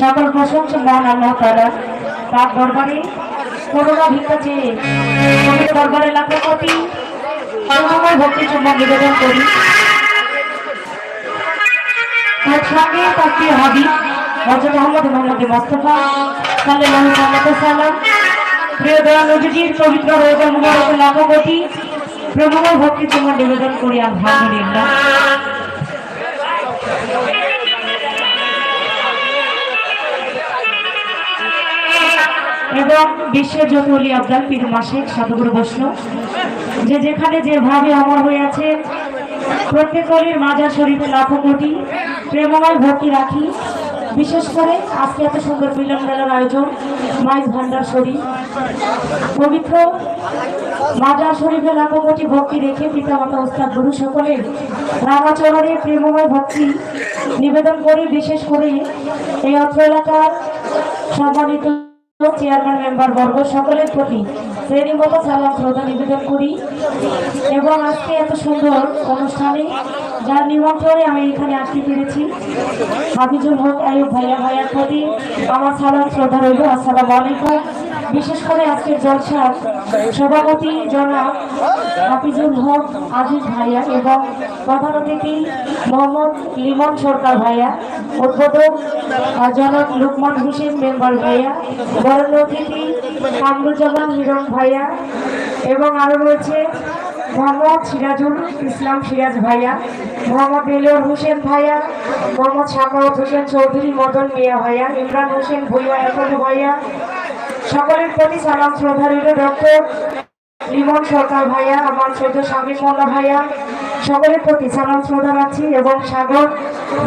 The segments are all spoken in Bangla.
সকল প্রশংসা মহান আল্লাহ তাআলা তার দরবারে। করোনা ভিক্ষা চেয়ে দরবারে লাখো কোটি সময় ভক্তি চুম্বন নিবেদন করি। তার সঙ্গে তার প্রিয় হাবিব হজরত মোহাম্মদ মোহাম্মদ মোস্তফা সাল্লাল্লাহু আলাইহি সাল্লাম প্রিয় দয়া নবীজির পবিত্র রোজা মুবারক লাখো কোটি প্রভুর ভক্তি চুম্বন নিবেদন করি আলহামদুলিল্লাহ এবং বিশ্বের যত অলি আবদাল পীর মাসে সাধুগুরু বৈষ্ণব। যে যেখানে যেভাবে অমর হয়ে আছে প্রত্যেক অলির মাজার শরীফে লাখো কোটি প্রেমময় ভক্তি রাখি। বিশেষ করে আজকে এত সুন্দর মিলন মেলার আয়োজন, মাইজ ভান্ডার শরীফ। পবিত্র মাজার শরীফে লাখো কোটি ভক্তি রেখে পিতা মাতা ওস্তাদ গুরু সকলের রামাচরণে প্রেমময় ভক্তি নিবেদন করি, বিশেষ করে এই অত্র এলাকার সম্মানিত চেয়ারম্যান মেম্বার বর্গ সকলের প্রতি শ্রেণীগত সালাম শ্রদ্ধা নিবেদন করি। এবং আজকে এত সুন্দর অনুষ্ঠানে যার নিমন্ত্রণে আমি এখানে আসতে পেরেছি। হাফিজুল হক আয়ুব ভাইয়া ভাইয়ার প্রতি আমার সালাম, শ্রদ্ধা রইল, আসসালামু আলাইকুম। বিশেষ করে আজকের জলসার সভাপতি জনাব হাফিজুল হক আজিজ ভাইয়া এবং প্রধান অতিথি মোহাম্মদ লিমন সরকার ভাইয়া, উদ্বোধক জনাব লুকমান হোসেন মেম্বার ভাইয়া বরণ অতিথি কামরুজ্জামান হিরণ ভাইয়া এবং আরও রয়েছে মোহাম্মদ সিরাজুল ইসলাম সিরাজ ভাইয়া, মোহাম্মদ এলিয়র হোসেন ভাইয়া, মোহাম্মদ সাকাওয়াত হোসেন চৌধুরী মদন মিয়া ভাইয়া, ইমরান হোসেন ভুইয়া এখন ভাইয়া, সকলের প্রতি সালাম শ্রদ্ধা রইল ডক্টর লিমন সরকার ভাইয়া, আমার ছোট স্বামী মোল্লা ভাইয়া, সকলের প্রতি সালাম শ্রদ্ধা রাখছি এবং সাগর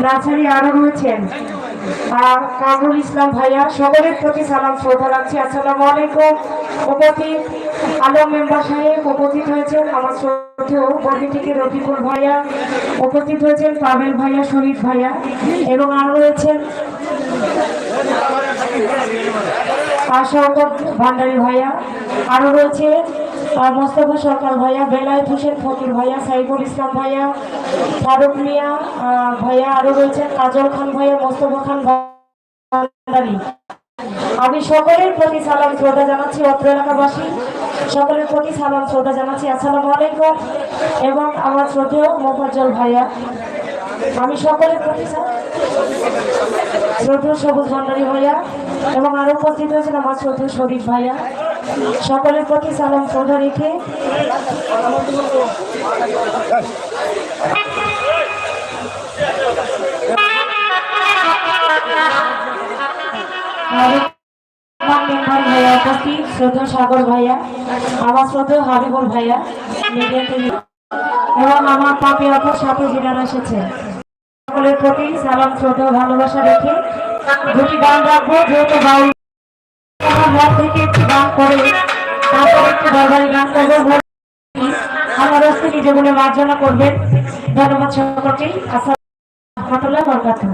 নার্সারি আরও রয়েছেন। আর কামরুল ইসলাম ভাইয়া, সকলের প্রতি সালাম শ্রদ্ধা রাখছি। আসসালামু আলাইকুম, উপস্থিত। আলম মেম্বার সাহেব উপস্থিত হয়েছেন। আমার শ্রদ্ধেয় থেকে রফিকুল ভাইয়া উপস্থিত হয়েছেন পাবেল ভাইয়া শরীফ ভাইয়া, এবং আরও রয়েছেন আশাকত ভান্ডারী ভাইয়া আরও রয়েছে মোস্তফা সরকার ভাইয়া, বেলায়েত হোসেন ফকির ভাইয়া, সাইফুল ইসলাম ভাইয়া, ফারুক মিয়া ভাইয়া আরও রয়েছেন কাজল খান ভাইয়া, মোস্তফা খান ভান্ডারী। আমি সকলের প্রতি সালাম শ্রদ্ধা জানাচ্ছি অত্র এলাকাবাসী। সকলের প্রতি সালাম, শ্রদ্ধা জানাচ্ছি। আসসালামু আলাইকুম। এবং আমার শ্রদ্ধেয় মোফাজ্জল ভাইয়া। আমি সকলের প্রতি শ্রদ্ধেয় সবুজ ভণ্ডারী ভাইয়া এবং আরও উপস্থিত হয়েছেন আমার শ্রদ্ধেয় শরীফ ভাইয়া। সকলের প্রতি সালাম, শ্রদ্ধা রেখে শ্রদ্ধেয় সাগর ভাইয়া, আমার শ্রদ্ধেয় হাবিবুল ভাইয়া। এবং আমার পাপি অপর সাথে যিনারা এসেছে। সকলের প্রতি সালাম, শ্রদ্ধা, ভালোবাসা রেখে দুটি গান রাখব, যেহেতু বাউল থেকে গান করে, তারপর একটি দরবারি গান করব। আমার হস্তে নিজে বলে মার্জনা করবেন। ধন্যবাদ সকলকেই আসসালাম রহমতুল্লাহ বরকাতুহ।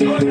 Good.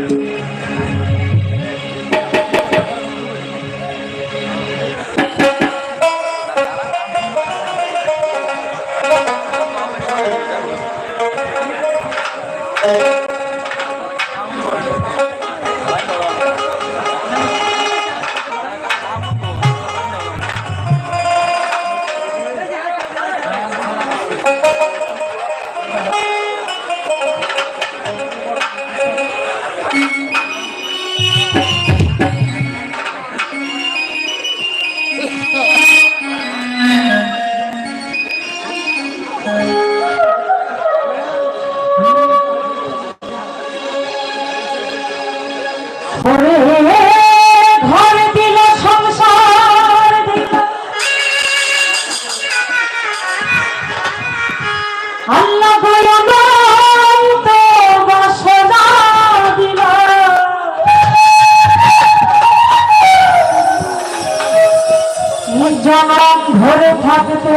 জনম ধরে থাকতে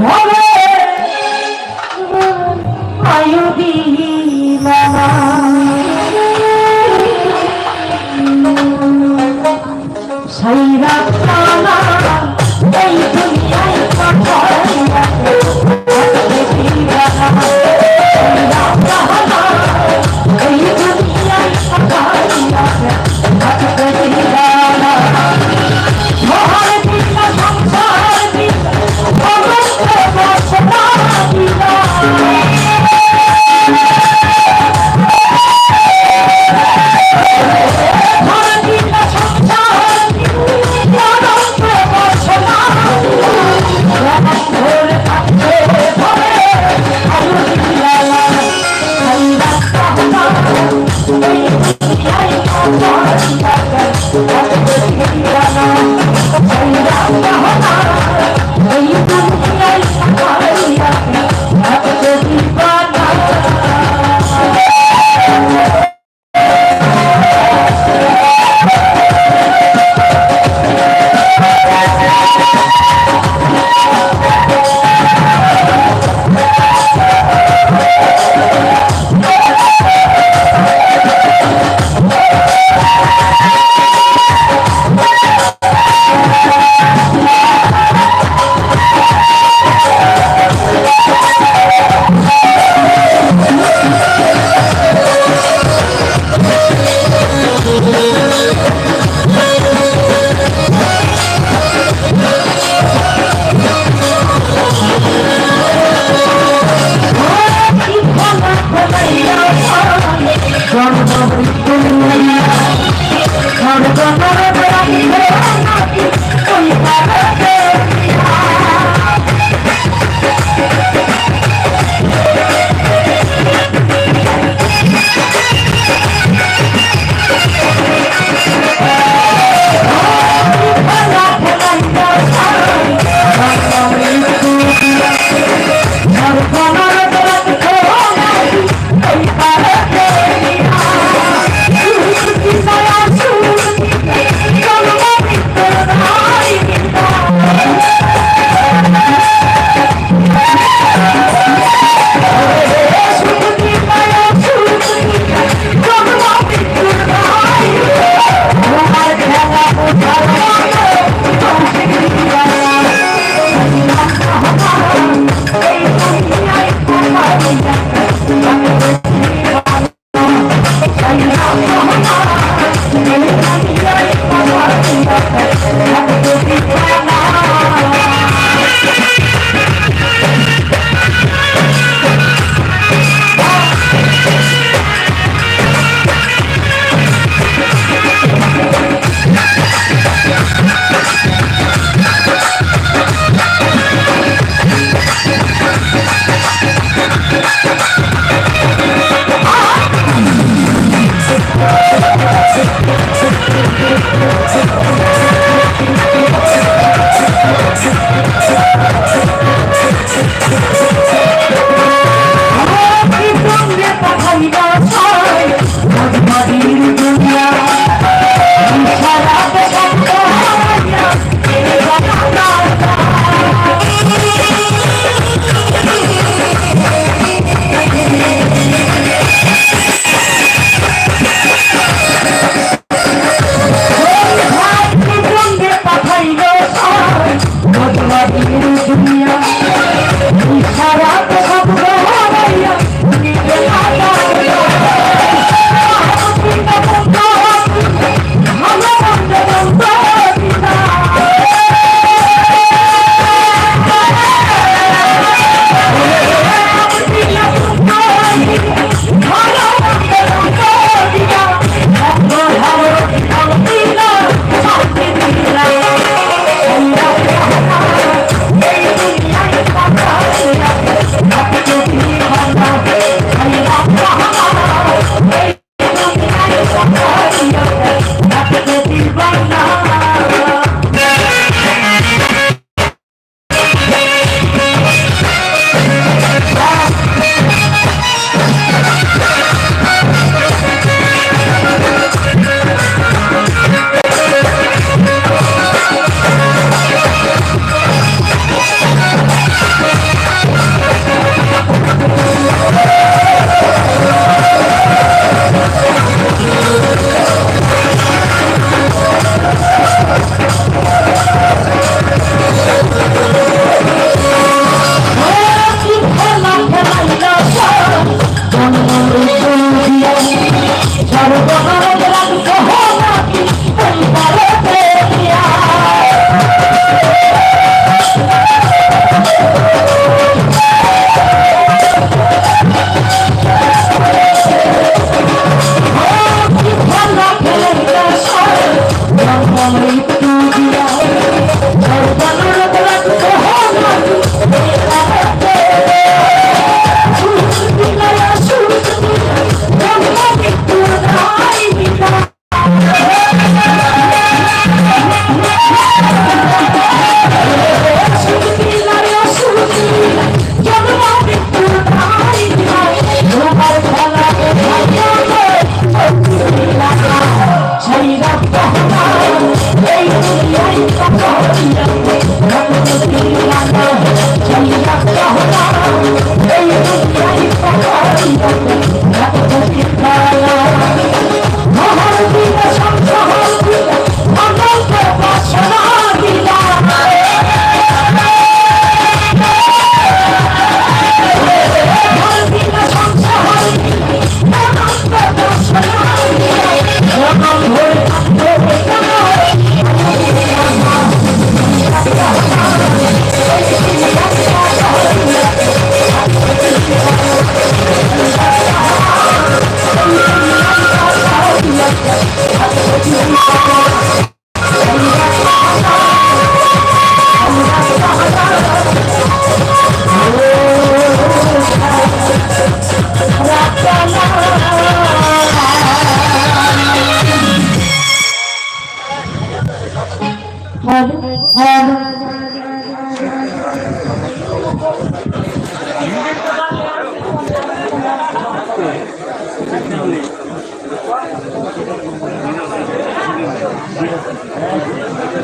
ভরে